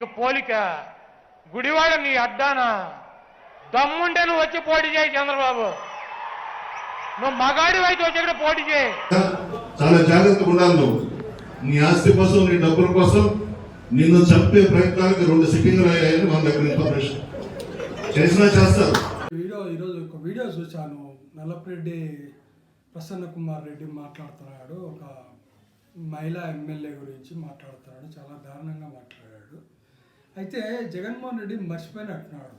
ఇక పోలిక గుడివాడ నీ అడ్డాన దమ్ముంటే నువ్వు వచ్చి పోటీ చేయి చంద్రబాబు. నువ్వు మగాడి అయితే వచ్చి ఇక్కడ పోటీ చేయి. చాలా జాగ్రత్తగా ఉండాలి నువ్వు. నీ ఆస్తి కోసం నీ డబ్బుల కోసం నిన్ను చంపే ప్రయత్నాలకు రెండు సిట్టింగ్లు అయ్యాయని మన దగ్గర ఇన్ఫర్మేషన్ చేసినా చేస్తారు. వీడియో ఈరోజు ఒక వీడియో చూశాను. నల్లపరెడ్డి ప్రసన్న కుమార్ రెడ్డి మాట్లాడుతున్నాడు. ఒక మహిళా ఎమ్మెల్యే గురించి మాట్లాడుతున్నాడు. చాలా దారుణంగా మాట్లాడాడు. అయితే జగన్మోహన్ రెడ్డి మర్చిపోయినట్టున్నాడు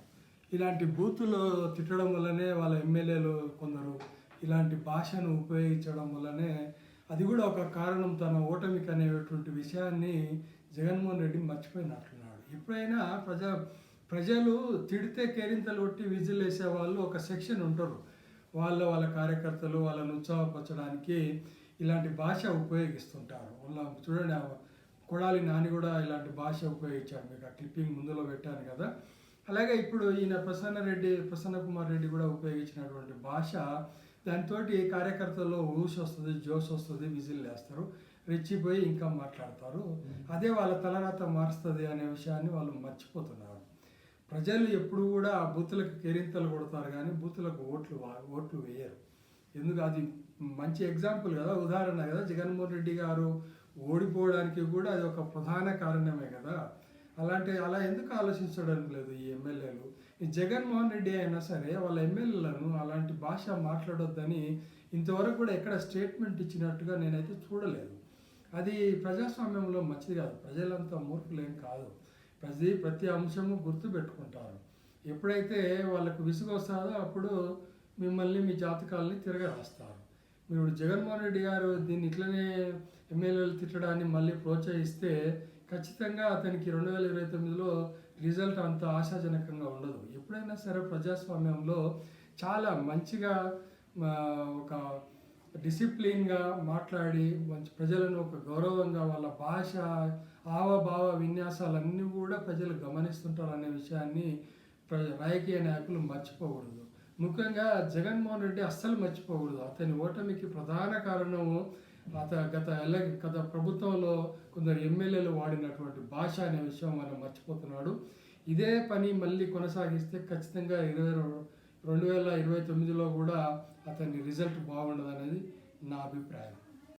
ఇలాంటి బూతులు తిట్టడం వల్లనే వాళ్ళ ఎమ్మెల్యేలు కొందరు ఇలాంటి భాషను ఉపయోగించడం వల్లనే అది కూడా ఒక కారణం తన ఓటమికి అనేటువంటి విషయాన్ని జగన్మోహన్ రెడ్డి మర్చిపోయినట్లున్నాడు ఎప్పుడైనా ప్రజా ప్రజలు తిడితే కేరింతలు కొట్టి విజిల్ వేసే వాళ్ళు ఒక సెక్షన్ ఉంటారు. వాళ్ళ వాళ్ళ కార్యకర్తలు వాళ్ళని ఉత్సాహపరచడానికి ఇలాంటి భాష ఉపయోగిస్తుంటారు. వాళ్ళ చూడండి కొడాలి నాని కూడా ఇలాంటి భాష ఉపయోగించాడు మీకు ఆ క్లిప్పింగ్ ముందులో పెట్టాను కదా. అలాగే ఇప్పుడు ఈయన ప్రసన్న రెడ్డి ప్రసన్న కుమార్ రెడ్డి కూడా ఉపయోగించినటువంటి భాష దాంతో కార్యకర్తల్లో ఊసి వస్తుంది జోష్ వస్తుంది విజిల్ వేస్తారు. రెచ్చిపోయి ఇంకా మాట్లాడతారు. అదే వాళ్ళ తలరాత మారుస్తుంది అనే విషయాన్ని వాళ్ళు మర్చిపోతున్నారు. ప్రజలు ఎప్పుడు కూడా ఆ బూతులకు కేరింతలు కొడతారు కానీ బూతులకు ఓట్లు వా- ఓట్లు వేయరు. ఎందుకు? అది మంచి ఎగ్జాంపుల్ కదా. ఉదాహరణ కదా. జగన్మోహన్ రెడ్డి గారు ఓడిపోవడానికి కూడా అది ఒక ప్రధాన కారణమే కదా. అలాంటి అలా ఎందుకు ఆలోచించడం లేదు ఈ ఎమ్మెల్యేలు? ఈ జగన్మోహన్ రెడ్డి అయినా సరే వాళ్ళ ఎమ్మెల్యేలను అలాంటి భాష మాట్లాడొద్దని ఇంతవరకు కూడా ఎక్కడ స్టేట్మెంట్ ఇచ్చినట్టుగా నేనైతే చూడలేదు. అది ప్రజాస్వామ్యంలో మంచిది కాదు. ప్రజలంతా మూర్ఖులేం కాదు. ప్రతి ప్రతి అంశము గుర్తు పెట్టుకుంటారు. ఎప్పుడైతే వాళ్ళకు విసుగు వస్తుందో అప్పుడు మిమ్మల్ని మీ జాతకాలని తిరగరాస్తారు. మీరు జగన్మోహన్ రెడ్డి గారు దీన్ని ఇట్లనే ఎమ్మెల్యేలు తిట్టడాన్ని మళ్ళీ ప్రోత్సహిస్తే ఖచ్చితంగా అతనికి రెండు వేల ఇరవై తొమ్మిదిలో రిజల్ట్ అంత ఆశాజనకంగా ఉండదు. ఎప్పుడైనా సరే ప్రజాస్వామ్యంలో చాలా మంచిగా ఒక డిసిప్లిన్గా మాట్లాడి మంచి ప్రజలను ఒక గౌరవంగా వాళ్ళ భాష ఆవభావ విన్యాసాలన్నీ కూడా ప్రజలు గమనిస్తుంటారు అనే విషయాన్ని ప్ర రాజకీయ నాయకులు మర్చిపోకూడదు. ముఖ్యంగా జగన్మోహన్ రెడ్డి అస్సలు మర్చిపోకూడదు. అతని ఓటమికి ప్రధాన కారణము అత గత ఎల్ల గత ప్రభుత్వంలో కొందరు ఎమ్మెల్యేలు వాడినటువంటి భాష అనే విషయం మనం మర్చిపోతున్నాడు. ఇదే పని మళ్ళీ కొనసాగిస్తే ఖచ్చితంగా ఇరవై రెండు వేల ఇరవై తొమ్మిదిలో కూడా అతని రిజల్ట్ బాగుండదు అనేది నా అభిప్రాయం.